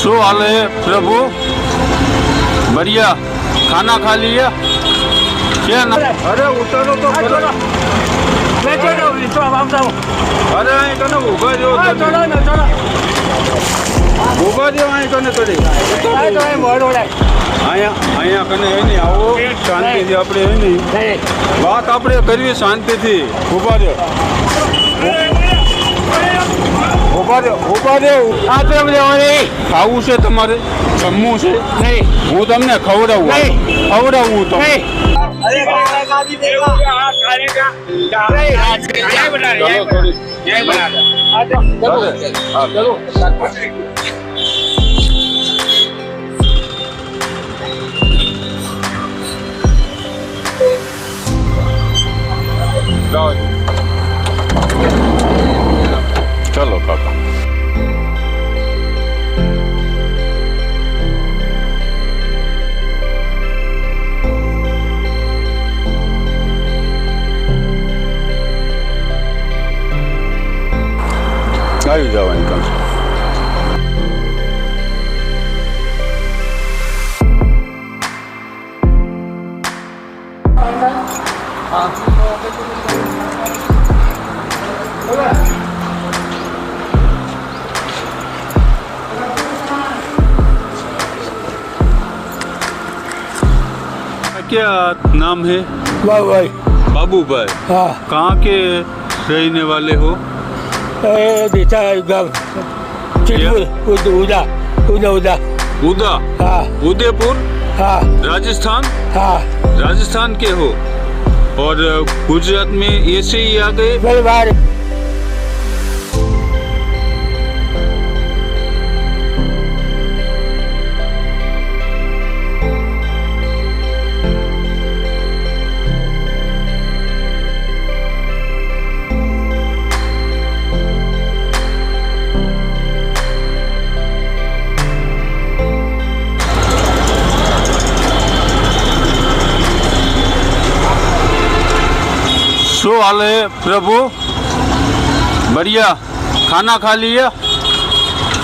શું હાલે પ્રભુ? ભરિયા ખાના ખા લીએ? કે અરે ઉતરો તો અરે અહીં તને ઊભા જેવો ઊભા અહીં તને તરી અહીંયા અહીંયા કને એ આવો. શાંતિથી આપણે એ વાત આપણે કરવી શાંતિથી. ઊભા રહ્યો. ઊભા રહ્યો ખાવું છે તમારે? જમવું છે? હું તમને ખવડાવું. ખવડાવું થોડી. ચાલો. જાઓ. ચલો. क्या नाम है? बाबू भाई। बाबू भाई। हाँ। कहाँ के रहने वाले हो? उदा उदा उदा। उदा? हाँ। उदयपुर? हाँ। राजस्थान? हाँ। राजस्थान के हो? और गुजरात में ऐसे ही आ गए ભાઈ વાર शो हाल है प्रभु बढ़िया खाना खा लिया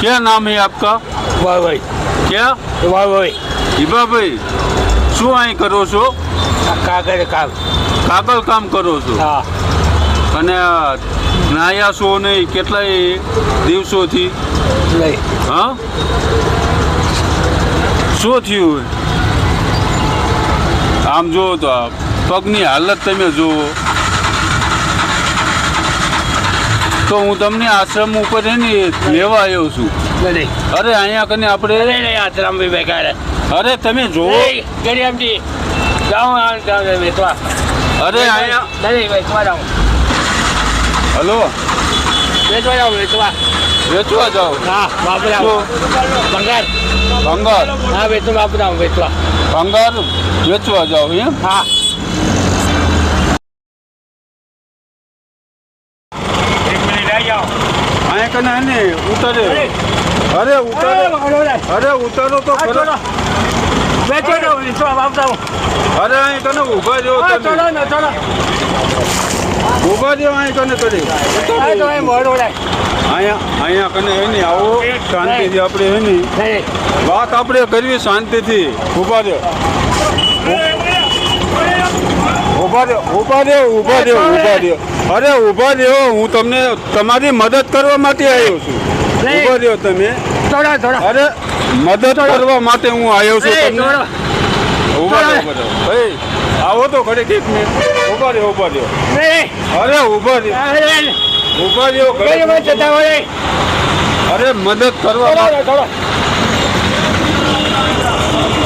क्या नाम है आपका વાહ ભાઈ क्या વાહ ભાઈ હિબાભાઈ શું અહીં કરો છો આ કાગળ કામ કાગળ કામ કરો છો હા અને આ નાયા છો નહીં કેટલાય દિવસોથી નહીં હા શું થયું આમ જુઓ તો આ પગની હાલત તમે જુઓ તો હું તમને આશ્રમ ઉપર છે ને લેવા આવ્યો છું. અરે. અહીંયા કને આપણે આશ્રમ બી બેકાર અરે તમે જોવો ગરીબજી જાઉં વેચવા અરે અહીંયા વેચવા જાઓ. હલો? વેચવા જાઉં વેચવા વેચવા જાઓ. હા બાપુ જાઉં બંગાર ભંગાર? હા વેચવા બાપુ જાઉં વેચવા ભંગાર? વેચવા જાઓ એમ? હા. અહીંયા કને ને ઉતરે. અરે. ઉતરે. અરે ઉતરો તો ખરો. બેચો ને અરે. અહીં કને ઊભા રહ્યો ચલો ને ચલો. ઊભા રહ્યો અહીં કને તડી હા તો એ મોડું લાય અહીંયા અહીંયા કને એની આવો શાંતિથી આપણે એની વાત આપણે કરવી શાંતિથી. ઊભા રહ્યો. ઊભા રહ્યો ઊભા રહ્યો ઊભા રહ્યો ઊભા રહ્યો. અરે ઊભા રહ્યો હું તમને તમારી મદદ કરવા માટે આવ્યો છું. ઊભા રહ્યો તમે. થોડા થોડા. અરે મદદ કરવા માટે હું આવ્યો છું તમને. ઊભા રહ્યો ભાઈ આવો તો ઘરે એક મિનિટ. ઊભા રહ્યો ઊભા રહ્યો. અરે ઊભા રહ્યો. ઊભા રહ્યો જતા અરે મદદ કરવા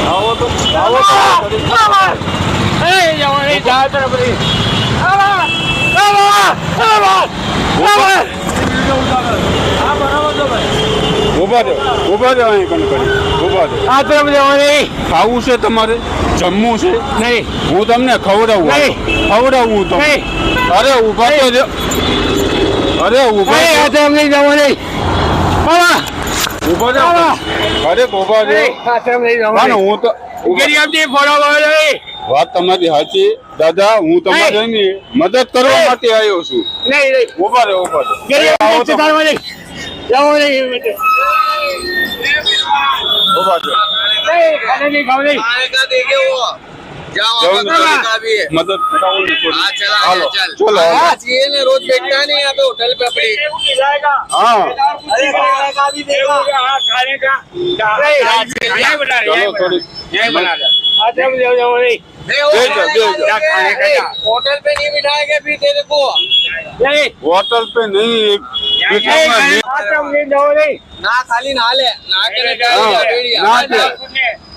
આવો તો આવો તો ઘડીક. એ જવાની જા તરફ રહી આવા આવા આવા આવા ઊભા રહ્યો ઊભા રહ્યો અહીં કણ ઊભા રહ્યો આ તરફ જવાની ખાવું છે તમારે? જમવું છે? નહીં. હું તમને ખવડાવું નહીં. ખવડાવું તમને અરે ઊભા તો અરે ઊભા નહીં આ. તરફ નહીં. જવાની આવા ઊભા રહ્યો અરે ઊભા રે આ તરફ નહીં. જવાની હું તો ઉગેરી આપતી ફોડો. વાત તમારી સાચી. દાદા હું તમારી મદદ કરવા માટે આવ્યો છું. ઊભા રહે ઊભા મદદ થોડી. आदम जाओ जाओ नहीं होटल पे नहीं बिठाएंगे फिर तेरे को नहीं होटल पे नहीं आदम जाओ नहीं ना खाली नाले ना के ना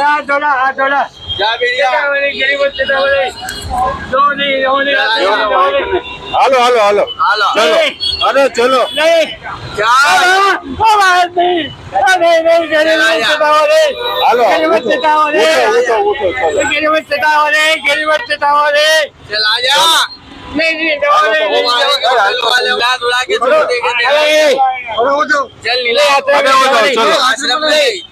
આ થોડા આ થોડા હાલો હાલો હાલો. ચલો. અરે ચલો. ચલ. નીલા ચલો. આશ્રમ લઈ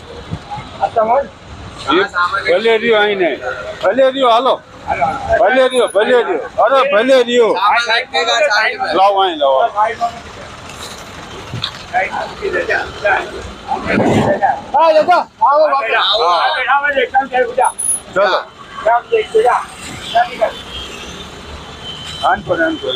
ભલે રહ્યો અહીં નહીં ભલે રહ્યો હાલો. ભલે રહ્યો ભલે રહ્યો. અરે ભલે રહ્યો. લાવ અહીં લાવો. ચલો. આનપુર આનપુર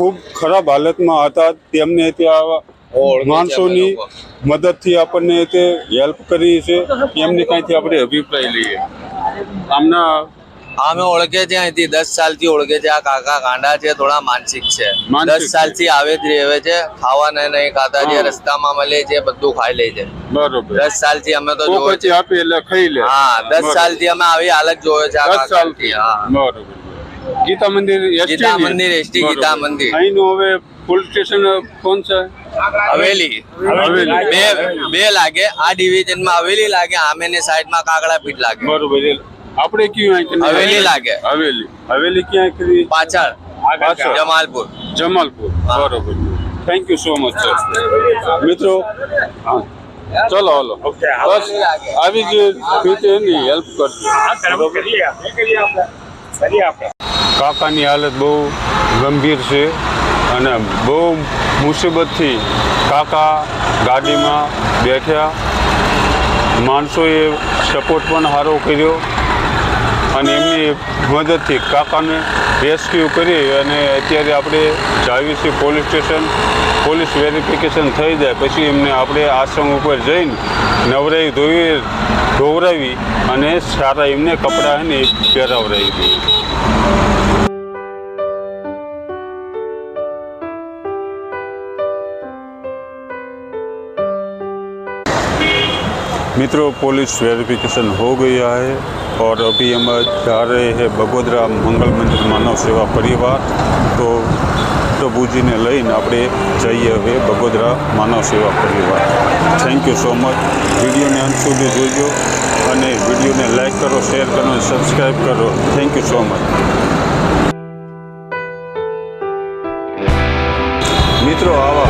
ખૂબ ખરાબ હાલતમાં હતા. તેમને ત્યાં માણસોની મદદથી આપણને તે હેલ્પ કરી છે. એમને કાંઈથી આપણે અભિપ્રાય લઈએ. આમના અમે ઓળખે છે અહીંથી દસ સાલથી ઓળખે છે. આ કાકા કાંડા છે થોડા માનસિક છે. દસ સાલથી આવે જ રહે છે. ખાવાને નહીં ખાતા છે રસ્તામાં મળે છે બધું ખાઈ લે છે. બરોબર. દસ સાલથી અમે તો જોવે છે. હા દસ. સાલથી અમે આવી હાલત જોયો છે આ સાલથી. હા. બરોબર. ગીતા મંદિર ગીતા મંદિર એસટી ગીતા મંદિર. અહીંનું હવે પોલીસ સ્ટેશન કોણ છે? હવેલી. બે બે લાગે. આ ડિવિઝનમાં હવેલી લાગે આમેની સાઈડમાં કાગડા પીઠ લાગે. બરોબર આપણે કયું હવેલી લાગે. હવેલી. હવેલી ક્યાં કરી? પાછળ. જમાલપુર. જમાલપુર. બરોબર. Thank you so much sir મિત્રો ચલો હલો. બસ આવી જ રીતે હેલ્પ કરજો કાકાની હાલત બહુ ગંભીર છે અને બહુ મુસીબતથી કાકા ગાડીમાં બેઠ્યા. માણસોએ સપોર્ટ પણ સારો કર્યો અને એમની મદદથી કાકાને રેસ્ક્યુ કરી અને અત્યારે આપણે જાવી છીએ પોલીસ સ્ટેશન પોલીસ વેરિફિકેશન થઈ જાય. પછી એમને આપણે આશ્રમ ઉપર જઈને નવરાઈ ધોઈ ધોવરાવી અને સારા એમને કપડાં પહેરાવરાવી દઈએ मित्रों पुलिस वेरिफिकेशन हो गया है और अभी हम जा रहे हैं बगोदरा मंगल मंदिर मानव सेवा परिवार તો પ્રભુજીને લઈને આપણે જઈએ હવે બગોદરા માનવ સેવા પરિવાર થેન્ક યુ સો મચ વિડીયોને અંત સુધી જોજો અને વિડીયોને લાઈક કરો શેર કરો અને સબસ્ક્રાઈબ કરો થેન્ક યુ સો મચ મિત્રો આવા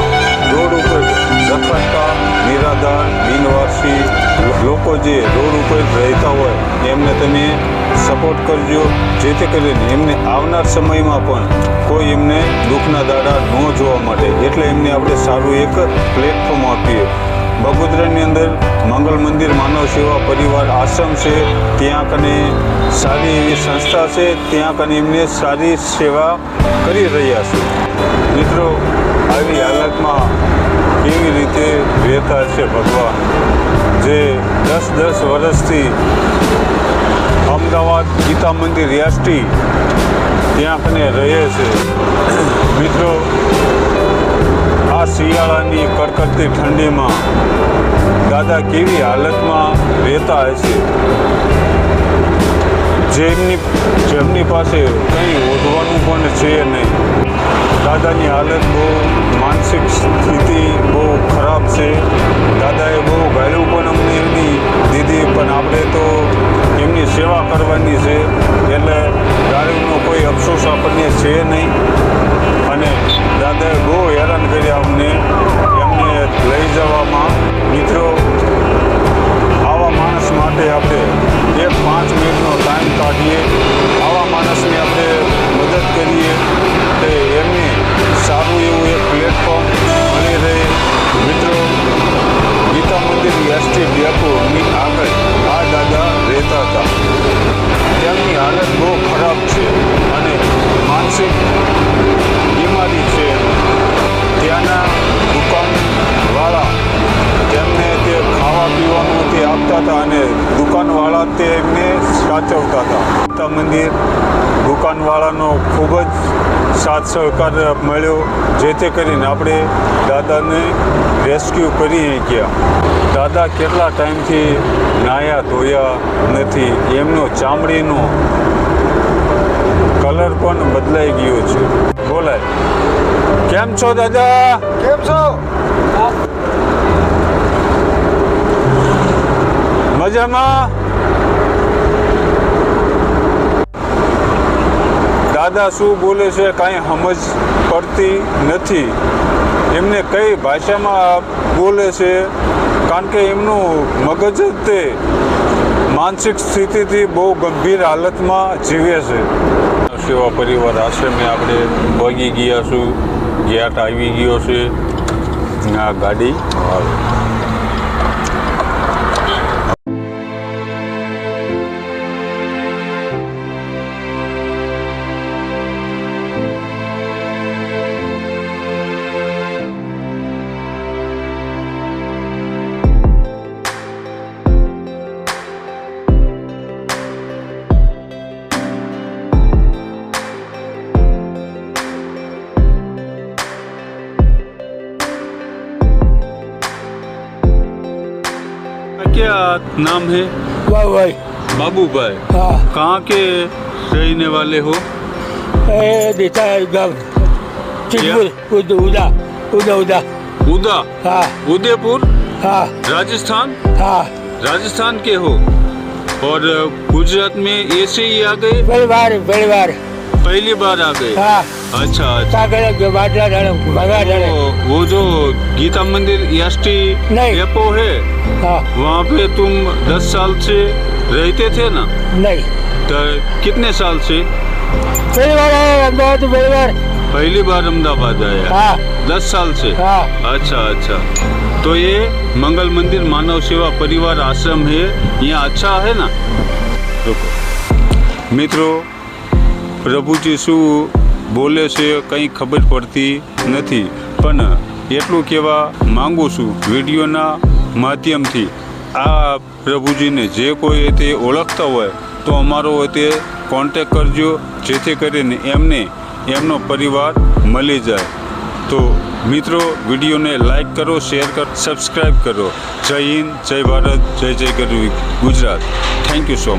લોકો જે રોડ ઉપર રહેતા હોય, એમને તમે સપોર્ટ કરજો. જેથી કરીને એમને આવનાર સમયમાં પણ કોઈ એમને દુઃખના દાડા ન જોવા માટે. એટલે એમને આપણે સારું એક પ્લેટફોર્મ આપીએ. બગોદરાની અંદર મંગલ મંદિર, માનવ સેવા પરિવાર આશ્રમ છે. ત્યાં કને સારી એવી સંસ્થા છે. ત્યાં કને એમને સારી સેવા કરી રહ્યા છે. મિત્રો, આવી હાલતમાં કેવી રીતે રહેતા છે ભગવાન? જે દસ દસ વર્ષથી અમદાવાદ ગીતા મંદિર રિયાસ્ટી ત્યાં કને રહે છે મિત્રો, આ શિયાળાની કડકડતી ઠંડીમાં દાદા કેવી હાલતમાં રહેતા હશે? જેમની જેમની પાસે કંઈ ઓઢવાનું પણ છે નહીં. દાદાની હાલત બહુ માનસિક સ્થિતિ બહુ ખરાબ છે. દાદાએ બહુ ગાળ્યું એમની સેવા કરવાની છે એટલે ગાડીનો કોઈ અફસોસ આપણને છે નહીં. અને દાદાએ બહુ હેરાન કર્યા અમને. એમને લઈ જવામાં મિત્રો, આવા માણસ માટે આપણે એક પાંચ મિનિટનો ટાઈમ કાઢીએ. સાચવતા હતા. ગીતા મંદિર દુકાનવાળાનો ખૂબ જ સાથ સહકાર મળ્યો જેથી કરીને આપણે દાદાને રેસ્ક્યુ કરી ગયા દાદા કેટલા ટાઈમથી નાયા ધોયા નથી એમનો ચામડીનો કલર પણ બદલાઈ ગયો છે. બોલાય. કેમ છો દાદા? કેમ છો? મજામાં? દાદા શું બોલે છે, કાંઈ સમજ પડતી નથી. એમને કઈ ભાષામાં બોલે છે, કારણ કે એમનું મગજ જ તે માનસિક સ્થિતિથી બહુ ગંભીર હાલતમાં જીવે છે. સેવા પરિવાર આશ્રમે આપણે પગી ગયા છું. ગેટ આવી ગયો છે. આ ગાડી આવે क्या नाम है? बाबू भाई बाबू भाई हाँ। कहाँ के रहने वाले हो? उदा उदा उदा। उदा? हाँ। उदयपुर? हाँ। राजस्थान? हाँ। राजस्थान के हो। और गुजरात में ऐसे ही आ गए? परिवार परिवार। पहली बार आ गए હા अच्छा अच्छा સાગર બાટલા ધાણે ભગા ધાણે वो, वो जो गीता मंदिर एसटी नहीं। डेपो है હા वहाँ पे तुम दस साल से रहते थे ना નહીં तो कितने साल से પરિવાર આવ્યો અમદાવાદ પરિવાર पहली बार अहमदाबाद आया હા दस साल से હા अच्छा अच्छा तो ये मंगल मंदिर मानव सेवा परिवार आश्रम है यहाँ अच्छा है ना रुको મિત્રો પ્રભુજી શું બોલે છે કંઈ ખબર પડતી નથી. પણ એટલું કહેવા માંગુ છું વિડીયોના માધ્યમથી. આ પ્રભુજીને જે કોઈ તે ઓળખતા હોય તો અમારો તે કોન્ટેક કરજો, જેથી કરીને એમને એમનો પરિવાર મળી જાય. તો મિત્રો, વિડીયોને લાઈક કરો, શેર કરો સબસ્ક્રાઈબ કરો. જય હિન્દ, જય ભારત, જય જય ગરવી Gujarat. Thank you so much